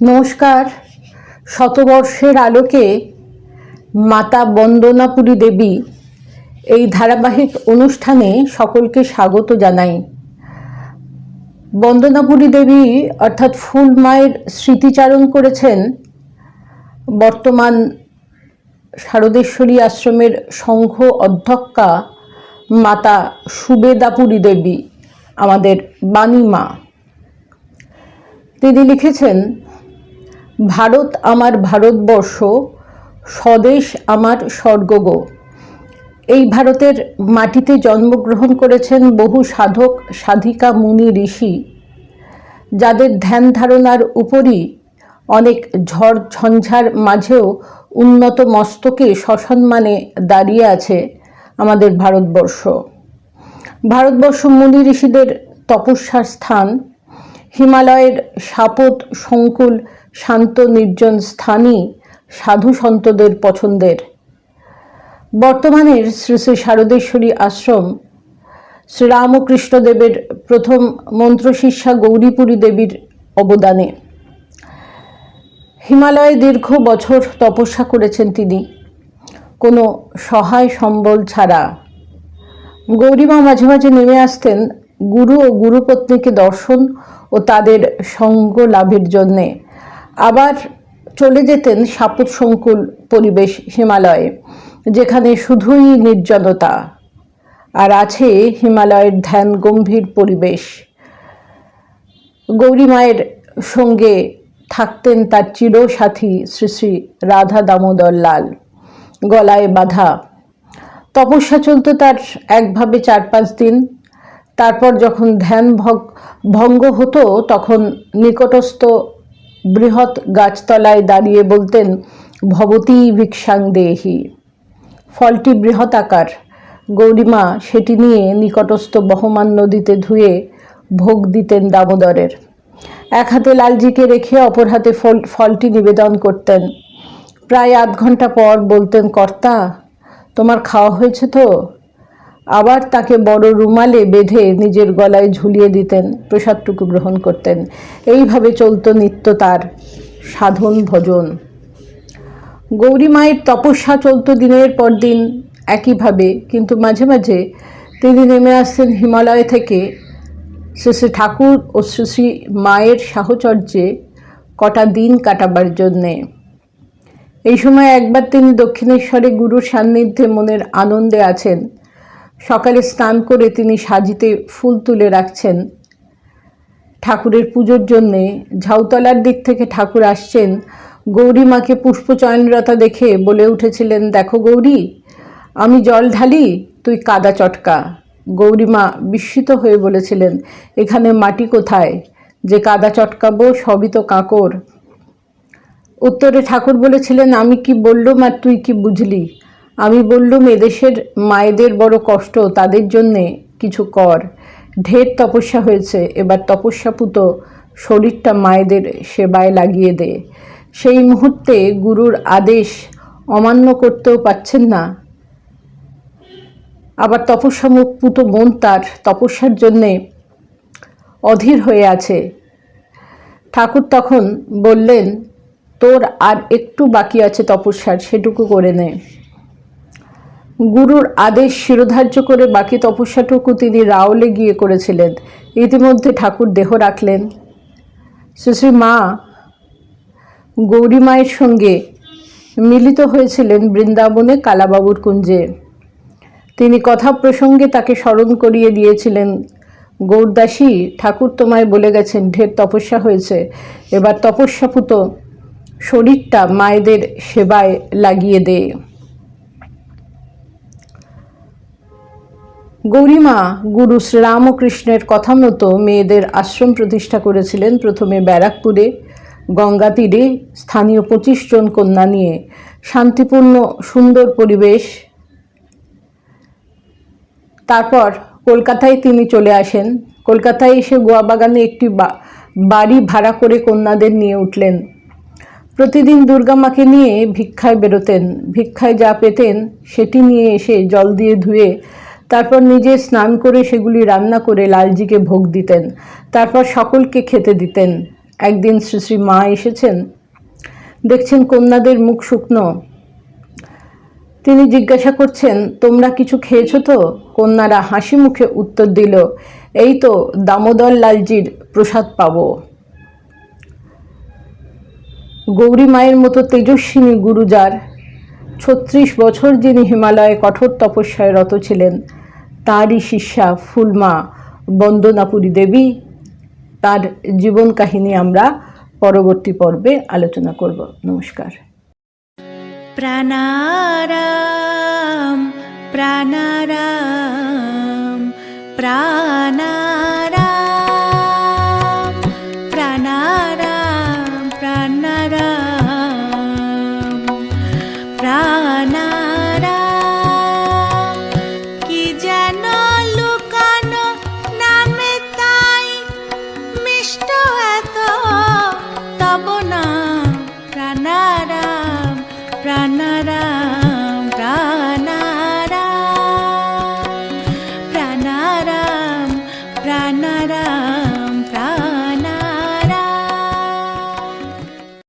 নমস্কার। শতবর্ষের আলোকে মাতা বন্দনাপুরী দেবী এই ধারাবাহিক অনুষ্ঠানে সকলকে স্বাগত জানাই। বন্দনাপুরী দেবী অর্থাৎ ফুল মায়ের স্মৃতিচারণ করেছেন বর্তমান শারদেশ্বরী আশ্রমের সংঘ অধ্যক্ষা মাতা সুবেদাপুরী দেবী, আমাদের বাণী মা। তিনি লিখেছেন ভারত আমার ভারতবর্ষ, স্বদেশ আমার স্বর্গগো। এই ভারতের মাটিতে জন্মগ্রহণ করেছেন বহু সাধক, সাধিকা, মুনি, ঋষি, যাদের ধ্যান ধারণার উপরই অনেক ঝড় ঝঞ্ঝার মাঝেও উন্নত মস্তকে সসম্মানে দাঁড়িয়ে আছে আমাদের ভারতবর্ষ। ভারতবর্ষ মুনি ঋষিদের তপস্যার স্থান হিমালয়ের সাপত সংকুল, শান্ত, নির্জন স্থানই সাধু সন্তদের পছন্দের। বর্তমানের শ্রী শ্রী শারদেশ্বরী আশ্রম, শ্রীরামকৃষ্ণদেবের প্রথম মন্ত্রশিষ্যা গৌরীপুরী দেবীর অবদানে। হিমালয়ে দীর্ঘ বছর তপস্যা করেছেন তিনি। কোনো সহায় সম্বল ছাড়া। গৌরীমা মাঝে মাঝে নেমে আসতেন গুরু ও গুরুপত্নীকে দর্শন ও তাদের সঙ্গ লাভের জন্যে। আবার চলে যেতেন সাপুত সংকুল পরিবেশ হিমালয়ে, যেখানে শুধুই নির্জনতা, আর আছে হিমালয়ের ধ্যান গম্ভীর পরিবেশ। গৌরী মায়ের সঙ্গে থাকতেন তার চিরসাথী শ্রী শ্রী রাধা দামোদর লাল। গলায় বাঁধা। তপস্যা চলতো তার একভাবে চার পাঁচ দিন। তারপর যখন ধ্যান ভঙ্গ হতো, তখন নিকটস্থ বৃহৎ গাছতলায় দাঁড়িয়ে বলতেন, ভবতী ভিক্ষাং দেহি। ফলটি বৃহৎ আকার। গৌরীমা সেটি নিয়ে নিকটস্থ বহমান নদীতে ধুয়ে ভোগ দিতেন দামোদরের। এক হাতে লালজিকে রেখে অপর হাতে ফল ফলটি নিবেদন করতেন। প্রায় আধ ঘণ্টা পর বলতেন, কর্তা, তোমার খাওয়া হয়েছে তো? আবার তাকে বড় রুমালে বেঁধে নিজের গলায় ঝুলিয়ে দিতেন, প্রসাদটুকু গ্রহণ করতেন। এইভাবে চলত নিত্য তার সাধন ভজন। গৌরী মায়ের তপস্যা চলত দিনের পর দিন একইভাবে, কিন্তু মাঝে মাঝে তিনি নেমে আসতেন হিমালয় থেকে। শ্রী শ্রী ঠাকুর ও শ্রী শ্রী মায়ের সাহচর্যে কটা দিন কাটাবার জন্যে। এই সময় একবার তিনি দক্ষিণেশ্বরে গুরুর সান্নিধ্যে মনের আনন্দে আছেন। সকালে স্নান করে তিনি সাজিতে ফুল তুলে রাখছেন। ঠাকুরের পুজোর জন্যে ঝাউতলার দিক থেকে ঠাকুর আসছেন। গৌরী মাকে পুষ্পচয়নরতা দেখে বলে উঠেছিলেন, দেখো গৌরী, আমি জল ঢালি, তুই কাদা চটকা। গৌরীমা বিস্মিত হয়ে বলেছিলেন, এখানে মাটি কোথায়? যে কাদা চটকাবো সবই তো কাঁকর। উত্তরে ঠাকুর বলেছিলেন, আমি কি বললুম আর তুই কি বুঝলি? আমি বললুম, এদেশের মায়েদের বড় কষ্ট, তাদের জন্যে কিছু কর। ঢের তপস্যা হয়েছে, এবার তপস্যাপুত শরীরটা মায়েদের সেবায় লাগিয়ে দে। সেই মুহূর্তে গুরুর আদেশ অমান্য করতেও পাচ্ছেন না। আবার তপস্যামুপুত মন তার তপস্যার জন্যে অধীর হয়ে আছে। ঠাকুর তখন বললেন, তোর আর একটু বাকি আছে তপস্যার, সেটুকু করে নে। গুরুর আদেশ শিরোধার্য করে বাকি তপস্যাটুকু তিনি রাওলে গিয়ে করেছিলেন। ইতিমধ্যে ঠাকুর দেহ রাখলেন। শ্রী মা গৌরী মায়ের সঙ্গে মিলিত হয়েছিলেন বৃন্দাবনে কালাবাবুর কুঞ্জে। তিনি কথা প্রসঙ্গে তাকে স্মরণ করিয়ে দিয়েছিলেন, গৌরদাসী, ঠাকুর তোমায় বলে গেছেন, ঢের তপস্যা হয়েছে। এবার তপস্যাপুত শরীরটা মায়েদের সেবায় লাগিয়ে দে। গৌরীমা, গুরু শ্রীরামকৃষ্ণের কথা মতো মেয়েদের আশ্রম প্রতিষ্ঠা করেছিলেন প্রথমে ব্যারাকপুরে, গঙ্গা তীরে স্থানীয় পঁচিশ জন কন্যা নিয়ে। শান্তিপূর্ণ, সুন্দর পরিবেশ। তারপর কলকাতায় তিনি চলে আসেন। কলকাতায় এসে গোয়া বাগানে একটি বাড়ি ভাড়া করে কন্যাদের নিয়ে উঠলেন। প্রতিদিন দুর্গা মাকে নিয়ে ভিক্ষায় বেরোতেন। ভিক্ষায় যা পেতেন, সেটি নিয়ে এসে জল দিয়ে ধুয়ে তারপর নিজে স্নান করে সেগুলি রান্না করে লালজিকে ভোগ দিতেন। তারপর সকলকে খেতে দিতেন। একদিন শ্রী শ্রী মা এসেছেন। দেখছেন কন্যাদের মুখ শুকনো। তিনি জিজ্ঞাসা করছেন, তোমরা কিছু খেয়েছো তো? কন্যারা হাসি মুখে উত্তর দিল, এই তো দামোদর লালজির প্রসাদ পাবো। গৌরী মায়ের মতো তেজস্বিনী গুরুজার। ছত্রিশ বছর যিনি হিমালয়ে কঠোর তপস্যায় রত ছিলেন তারই শিষ্যা ফুলমা বন্দনাপুরী দেবী। তার জীবন কাহিনী আমরা পরবর্তী পর্বে আলোচনা করব। নমস্কার। প্রাণারাম প্রাণারাম প্রাণারাম।